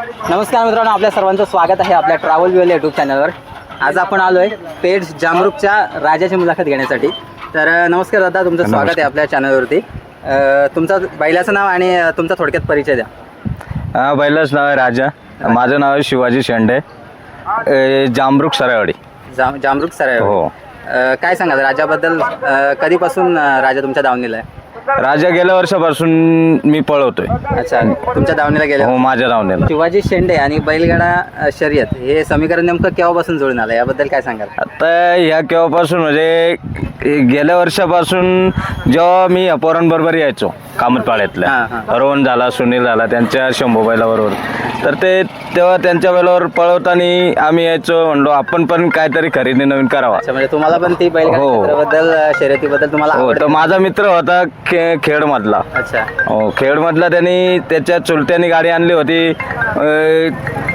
नमस्कार मित्रांनो आपल्या सर्वांचं स्वागत आहे आपल्या ट्रॅव्हल वेल यूट्यूब चॅनलवर आज आपण आलो आहे पेठ जामरूकच्या राजाची मुलाखत घेण्यासाठी. तर नमस्कार दादा तुमचं स्वागत आहे आपल्या चॅनलवरती तुमचं बैलाचं नाव आणि तुमचा थोडक्यात परिचय द्या. बैलाच नाव आहे राजा. माझं नाव आहे शिवाजी शेंडे. अ, जामरुख सरायवाडी. जाम जामरूक सर हो. काय सांगाल राजाबद्दल कधीपासून राजा तुमच्या दावणीला आहे? राजा गेल्या वर्षापासून मी पळवतोय. अच्छा तुमच्या दावणीला गेले हो माझ्या नावनेला शिवाजी शेंडे आणि बैलगाडा अ, शर्यत हे समीकरण नेमकं केव्हापासून जुळून आलं? याबद्दल काय सांगाल? आता ह्या केव्हापासून म्हणजे गेल्या वर्षापासून जेव्हा मी या पोरांबरोबर यायचो कामतपाड्यातल्या हां, रोहन झाला सुनील झाला त्यांच्या शंभू बैलाबरोबर. तर ते तेव्हा त्यांच्या बैलावर पळवताना आम्ही यायचो म्हणलो आपण पण काहीतरी खरेदी नवीन करावा. म्हणजे तुम्हाला पण ती बैलगाडा हो. शर्यतीबद्दल तुम्हाला हो तर माझा मित्र होता खे खेडमधला. अच्छा. हो खेडमधला त्यांनी त्याच्या चुलत्यानी गाडी आणली होती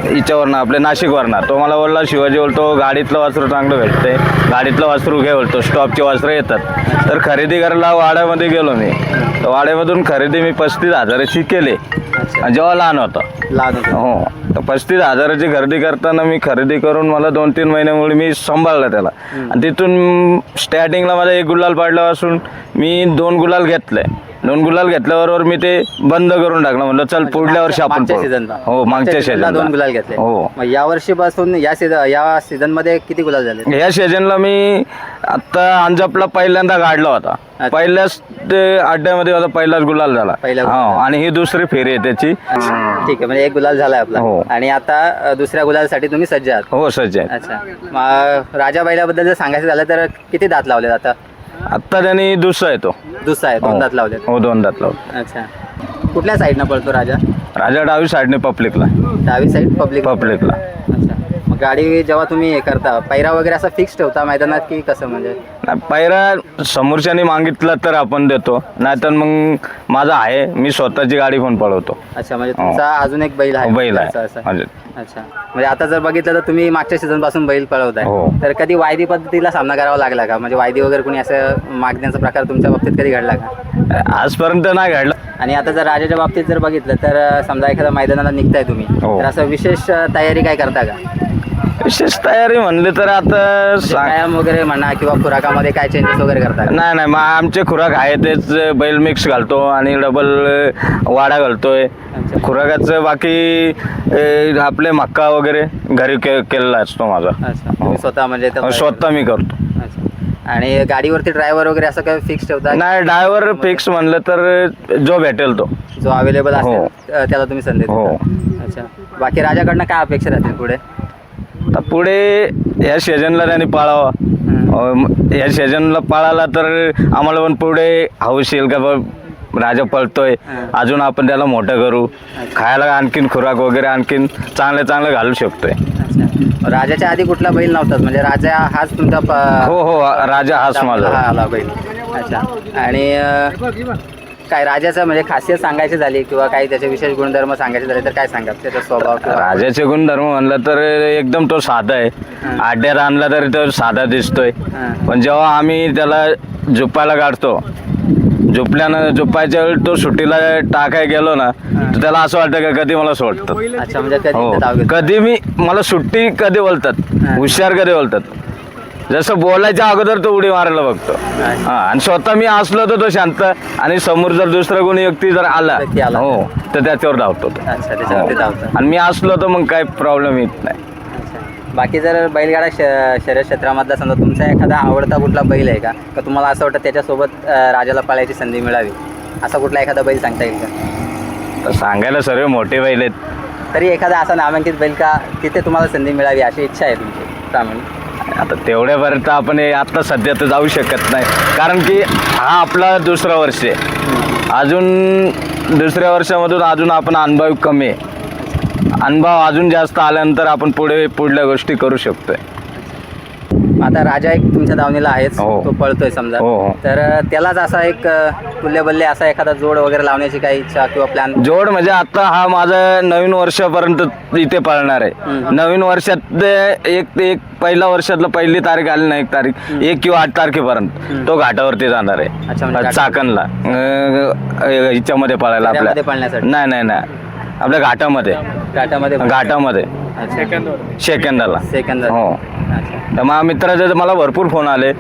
हिच्यावरनं आपल्या नाशिकवरनं. तो मला बोलला शिवाजी बोलतो गाडीतलं वासरू चांगलं भेटते गाडीतलं वासरू घे बोलतो स्टॉपचे वासरं येतात. तर खरेदी करायला वाड्यामध्ये गेलो मी. तर वाड्यामधून खरेदी मी पस्तीस हजाराची केली. जेव्हा लहान होता. लहान. हो. तर पस्तीस हजाराची खरेदी करताना मी खरेदी करून मला दोन तीन महिन्यामुळे मी सांभाळलं त्याला. आणि तिथून स्टार्टिंगला माझा एक गुलाल पाडल्यापासून मी दोन गुलाल घेतले. दोन गुलाल घेतल्याबरोबर मी ते बंद करून टाकलं. म्हणलं चल पुढल्या वर्षी आपण मागच्या पळू. सीझनला हो मागच्या सीझनला दोन गुलाल सीझनला घेतले. हो. मग या वर्षीपासून या सीझन या सीझनमध्ये किती गुलाल झाले? या सीझनला मी आता अंजपला पहिल्यांदा काढला होता. पहिल्याच ते अड्ड्यामध्ये माझा पहिलाच गुलाल झाला. पहिला हो. आणि ही दुसरी फेरी आहे त्याची. ठीक आहे म्हणजे एक गुलाल झालाय आपला. हो. आणि आता अ, दुसऱ्या गुलालसाठी तुम्ही सज्ज आहात. हो सज्ज आहे. अच्छा. मग राजा बैलाबद्दल जर सांगायचं झालं तर किती दात लावलेत आता? आत्ता त्यांनी दुसरा आहे तो दुसरा आहे दोन हो. दात लावलेत. हो दोन दात लावतो अच्छा. कुठल्या साईडनं पळतो राजा? राजा डावी साईडने पब्लिकला. डावी साईड पब्लिक? पब्लिकला. अच्छा. मग गाडी जेव्हा तुम्ही हे करता पैरा वगैरे असं फिक्स ठेवता मैदानात की कसं म्हणजे? नाही, पायरा समोरच्याने मागितला तर आपण देतो. नाहीतर मग माझा आहे मी स्वतःची गाडी पण पळवतो. अच्छा म्हणजे तुमचा अजून एक बैल आहे. हो. बैल असं- आहे असं. म्हणजे अच्छा. म्हणजे आता जर बघितलं तर तुम्ही मागच्या सीझनपासून बैल पळवताय. हो. तर कधी वायदी पद्धतीला सामना करावा लागला का? म्हणजे वायदी वगैरे कोणी असं मागण्याचा प्रकार तुमच्या बाबतीत कधी घडला का? आजपर्यंत नाही घडलं. आणि आता जर राजाच्या बाबतीत जर बघितलं तर अं, समजा एखाद्या मैदानाला निघताय तुम्ही हो. तर असं विशेष अं, तयारी काय करता का? विशेष तयारी म्हणले तर आता सांग. व्यायाम वगैरे म्हणा किंवा खुराकामध्ये काय चेंजेस वगैरे करता का? नाही नाही मग आमचे खुराक आहे तेच बैल मिक्स घालतो आणि डबल वाडा घालतोय. खुराकाचं बाकी आपले मक्का वगैरे घरी के केलेला असतो माझा. अच्छा. तुम्ही स्वतः म्हणजे हो, स्वतः मी करतो. अच्छा. आणि गाडीवरती ड्रायव्हर वगैरे असं काय फिक्स ठेवता नाही ड्रायव्हर फिक्स म्हणलं तर जो भेटेल तो. जो अवेलेबल असेल हो. अं, त्याला तुम्ही संधी हो. देता अच्छा. बाकी राजाकडनं काय अपेक्षा राहतील पुढे? पुढे या सीझनला त्यांनी पाळावा. अं, या सीझनला पाळाला तर आम्हाला पण पुढे हौस येईल का बा राजा पळतोय. अजून आपण त्याला मोठं करू. खायला आणखीन खुराक वगैरे आणखीन चांगलं चांगलं घालू शकतोय. अच्छा. राजाच्या आधी कुठला बैल नव्हताच म्हणजे राजा हाच तुमचा प- हो हो राजा हाच माझा. हा आला बैल. अच्छा. आणि अं, काय राजाचं म्हणजे खासियत सांगायची झाली किंवा काही त्याचे विशेष गुणधर्म सांगायचे झाले तर काय सांगा त्याचा स्वभाव किंवा राजाचे गुणधर्म म्हणलं तर एकदम तो साधा आहे. आड्यात आणला तरी तो साधा दिसतोय हं. पण जेव्हा आम्ही त्याला झोपायला काढतो झोपल्यानं झोपायच्या वेळी तो सुट्टीला टाकाय गेलो ना तर त्याला असं वाटतं का कधी मला सोडतात अच्छा म्हणजे कधी हो ते धाव घेतो. कधी मी मला सुट्टी कधी बोलतात. हुशार कधी बोलतात जसं बोलायच्या अगोदर तो उडी मारायला बघतो. हा आणि स्वतः मी असलो तर तो शांत आणि समोर जर दुसरा कोणी व्यक्ती जर आला व्यक्ती आला. हो तर त्याच्यावर धावतो तो. अच्छा त्याच्यावरती हो. धावतं. आणि मी असलो तर मग काही प्रॉब्लेम येत नाही. अच्छा. बाकी जर बैलगाडा श शर्यत क्षेत्रामधला समजा तुमचा एखादा आवडता कुठला बैल आहे का? का तुम्हाला असं वाटतं त्याच्यासोबत अं, राजाला पळायची संधी मिळावी? असा कुठला एखादा बैल सांगता येईल का? तर सांगायला सर्व मोठे बैल आहेत. तरी एखादा असा नामांकित बैल का तिथे तुम्हाला संधी मिळावी अशी इच्छा आहे तुमची प्रामाणिक? आता तेवढ्यापर्यंत आपण हे आता सध्या तर जाऊ शकत नाही. कारण की हा आपला दुसरा वर्ष आहे. अजून दुसऱ्या वर्षामधून अजून आपण अनुभव कमी आहे. अनुभव अजून जास्त आल्यानंतर आपण पुढे पुढल्या गोष्टी करू शकतोय. आता राजा एक तुमच्या दावणीला आहेच हो. तो पळतोय समजा. हो, हो. तर त्यालाच असा एक अं, तुल्यबल्ले असा एखादा जोड वगैरे लावण्याची काही इच्छा किंवा प्लॅन जोड म्हणजे आता हा माझा नवीन वर्षापर्यंत इथे पळणार आहे. नवीन वर्षात ते एक ते एक पहिल्या वर्षातलं पहिली तारीख आली ना एक तारीख एक किंवा आठ तारखेपर्यंत तो घाटावरती जाणार अच्छा, म्हणजे आहे घाटावर. चाकणला. अं, अं, हिच्यामध्ये पळायला आपल्या पळण्यासाठी. नाही नाही नाही. आपल्या घाटामध्ये. घाटामध्ये घाटामध्ये. सेकंदाला. सेकंद हो. तर माझ्या मित्राचे तर मला भरपूर फोन आले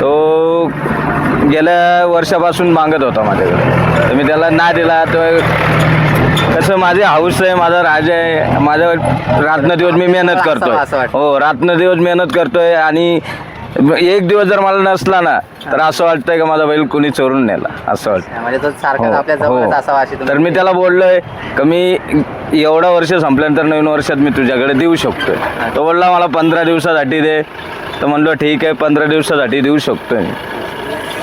तो गेल्या वर्षापासून मागत होता माझ्याकडे. तर मी त्याला नाही दिला तर कसं माझे हाऊस आहे माझा राजा आहे माझं रात्र दिवस मी मेहनत करतोय. हो रात्र दिवस मेहनत करतोय आणि एक दिवस जर मला नसला ना तर असं वाटतंय का माझा बैल कुणी चोरून नेला? असं वाटतं म्हणजे तो हो, आपल्या हो. जवळच असावा अशी तर मी त्याला बोललोय का मी एवढा वर्ष संपल्यानंतर नवीन वर्षात मी तुझ्याकडे देऊ शकतोय. तो बोलला मला पंधरा दिवसासाठी दे. तर म्हणलो ठीक आहे पंधरा दिवसासाठी देऊ शकतोय मी.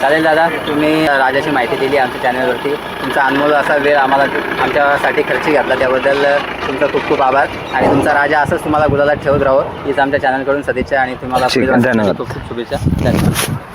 चालेल दादा तुम्ही राजाची माहिती दिली आमच्या चॅनलवरती. तुमचा अनमोल असा वेळ आम्हाला आमच्यासाठी खर्च घातला त्याबद्दल तुमचा खूप खूप आभार. आणि तुमचा राजा असंच तुम्हाला गुलाला ठेवत राहो हीच आमच्या चॅनलकडून सदिच्छा आणि तुम्हाला. खूप खूप शुभेच्छा. धन्यवाद.